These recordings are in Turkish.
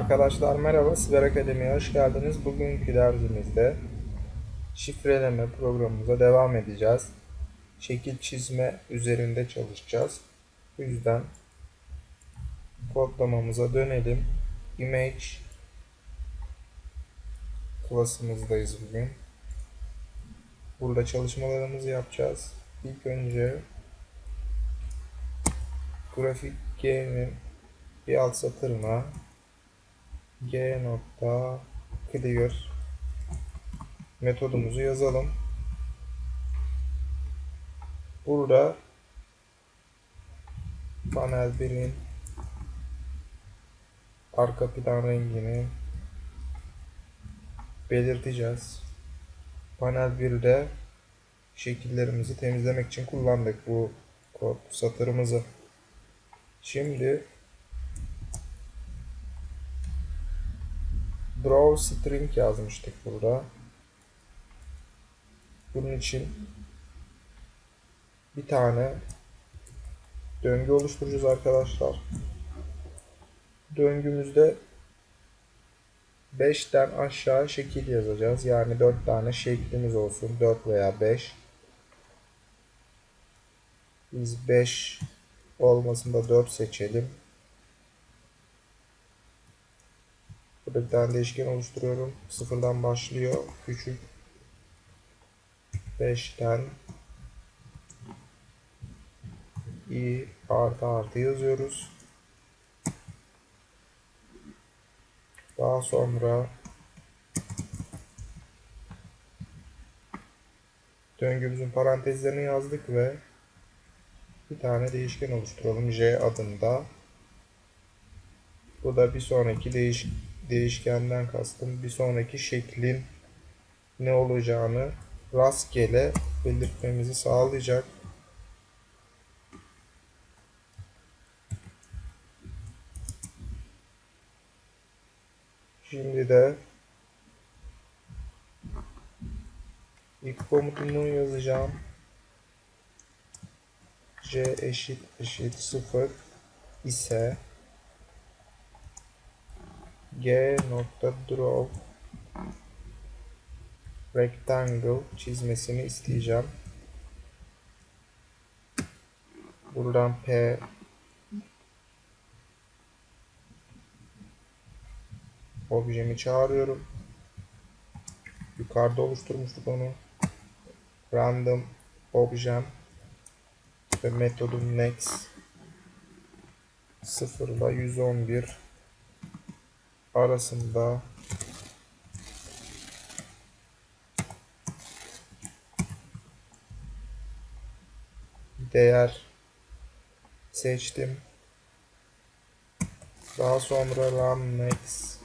Arkadaşlar merhaba, Siber Akademi'ye hoş geldiniz. Bugünkü dersimizde şifreleme programımıza devam edeceğiz. Şekil çizme üzerinde çalışacağız. Bu yüzden kodlamamıza dönelim. Image klasımızdayız bugün. Burada çalışmalarımızı yapacağız. İlk önce grafik G'nin bir alt satırına g nokta clear metodumuzu yazalım. Burada panel 1'in arka plan rengini belirteceğiz. Panel 1'de şekillerimizi temizlemek için kullandık bu kod satırımızı. Şimdi draw string yazmıştık burada. Bunun için bir tane döngü oluşturacağız arkadaşlar. Döngümüzde 5'ten aşağı şekil yazacağız. Yani 4 tane şeklimiz olsun. 4 veya 5. Biz 5 olmasında 4 seçelim. Burada bir tane değişken oluşturuyorum. Sıfırdan başlıyor. Küçük 5'ten i artı artı yazıyoruz. Daha sonra döngümüzün parantezlerini yazdık ve bir tane değişken oluşturalım j adında. Bu da bir sonraki değiş değişkenden kastım bir sonraki şeklin ne olacağını rastgele belirtmemizi sağlayacak. Şimdi de ilk komutumu yazacağım. c eşit eşit 0 ise g nokta draw rectangle çizmesini isteyeceğim. Buradan p objemi çağırıyorum. Yukarıda oluşturmuştuk onu. Random objem ve metodum next 0 ile 111 arasında değer seçtim. Daha sonra run max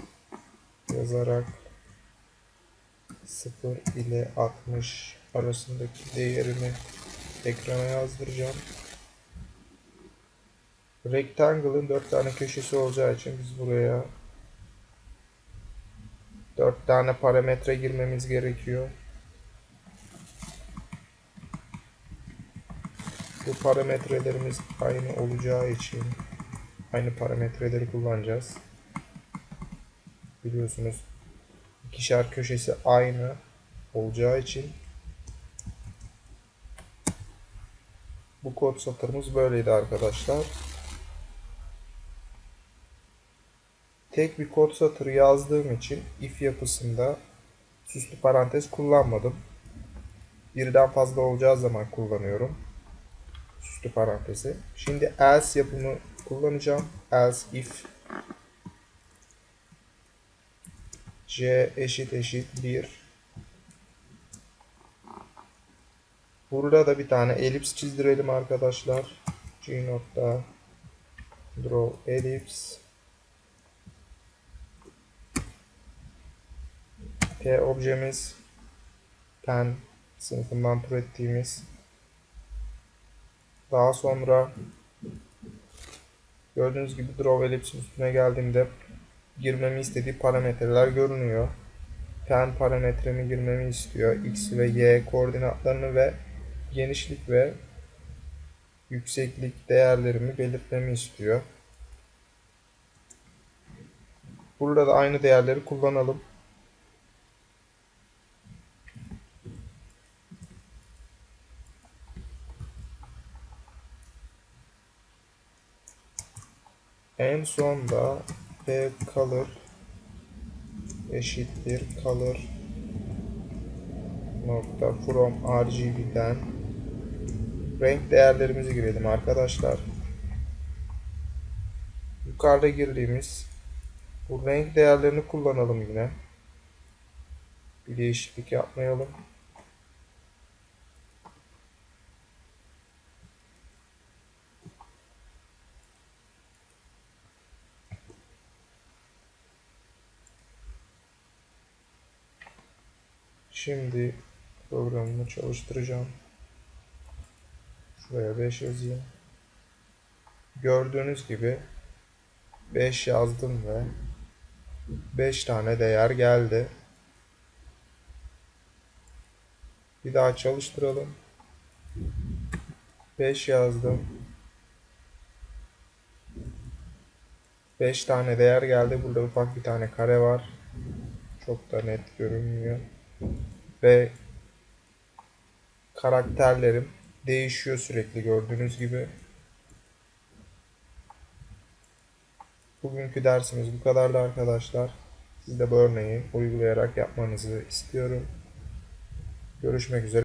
yazarak 0 ile 60 arasındaki değerimi ekrana yazdıracağım. Rectangle'ın 4 tane köşesi olacağı için biz buraya 4 tane parametre girmemiz gerekiyor. Bu parametrelerimiz aynı olacağı için aynı parametreleri kullanacağız. Biliyorsunuz ikişer köşesi aynı olacağı için bu kod satırımız böyleydi arkadaşlar. Tek bir kod satırı yazdığım için if yapısında süslü parantez kullanmadım. Birden fazla olacağı zaman kullanıyorum süslü parantezi. Şimdi else yapımı kullanacağım. Else if c eşit eşit 1 Burada da bir tane elips çizdirelim arkadaşlar. g nokta draw elips p objemiz pen sınıfından türettiğimiz daha sonra gördüğünüz gibi draw ellips'in üstüne geldiğimde girmemi istediği parametreler görünüyor. Pen parametremi girmemi istiyor. X ve Y koordinatlarını ve genişlik ve yükseklik değerlerimi belirtmemi istiyor. Burada da aynı değerleri kullanalım. En son da p color eşittir color nokta from RGB'den renk değerlerimizi girelim arkadaşlar. Yukarıda girdiğimiz bu renk değerlerini kullanalım yine. Bir değişiklik yapmayalım. Şimdi programımı çalıştıracağım. Şuraya 5 yazayım. Gördüğünüz gibi 5 yazdım ve 5 tane değer geldi. Bir daha çalıştıralım. 5 yazdım. 5 tane değer geldi. Burada ufak bir tane kare var. Çok da net görünmüyor. Ve karakterlerim değişiyor sürekli gördüğünüz gibi. Bugünkü dersimiz bu kadardı arkadaşlar. Siz de bu örneği uygulayarak yapmanızı istiyorum. Görüşmek üzere.